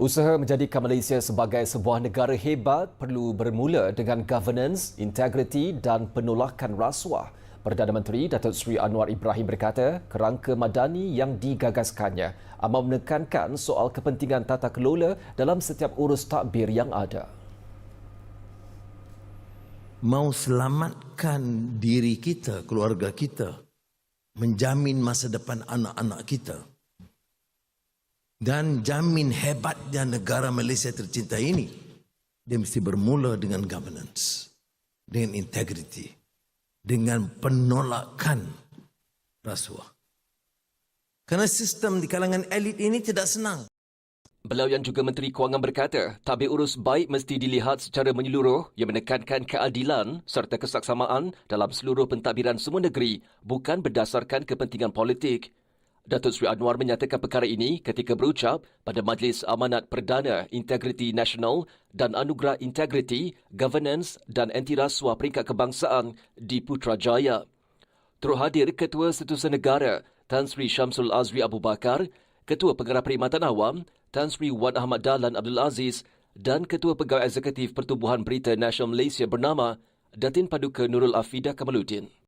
Usaha menjadikan Malaysia sebagai sebuah negara hebat perlu bermula dengan governance, integriti dan penolakan rasuah. Perdana Menteri Datuk Seri Anwar Ibrahim berkata, kerangka madani yang digagaskannya amat menekankan soal kepentingan tata kelola dalam setiap urus takbir yang ada. Mau selamatkan diri kita, keluarga kita, menjamin masa depan anak-anak kita dan jamin hebatnya negara Malaysia tercinta ini dia mesti bermula dengan governance dengan integrity dengan penolakan rasuah kerana sistem di kalangan elit ini tidak senang Beliau yang juga Menteri Kewangan berkata, tabir urus baik mesti dilihat secara menyeluruh yang menekankan keadilan serta kesaksamaan dalam seluruh pentadbiran semua negeri bukan berdasarkan kepentingan politik. Datuk Seri Anwar menyatakan perkara ini ketika berucap pada Majlis Amanat Perdana Integriti Nasional dan Anugerah Integriti, Governance dan Anti Rasuah Peringkat Kebangsaan di Putrajaya. Turut hadir Ketua Setusan Negara Tan Sri Syamsul Azri Abu Bakar, Ketua Pengarah Perkhidmatan Awam Tan Sri Wan Ahmad Dahlan Abdul Aziz dan Ketua Pegawai Eksekutif Pertubuhan Berita Nasional Malaysia bernama Datin Paduka Nurul Afida Kamaluddin.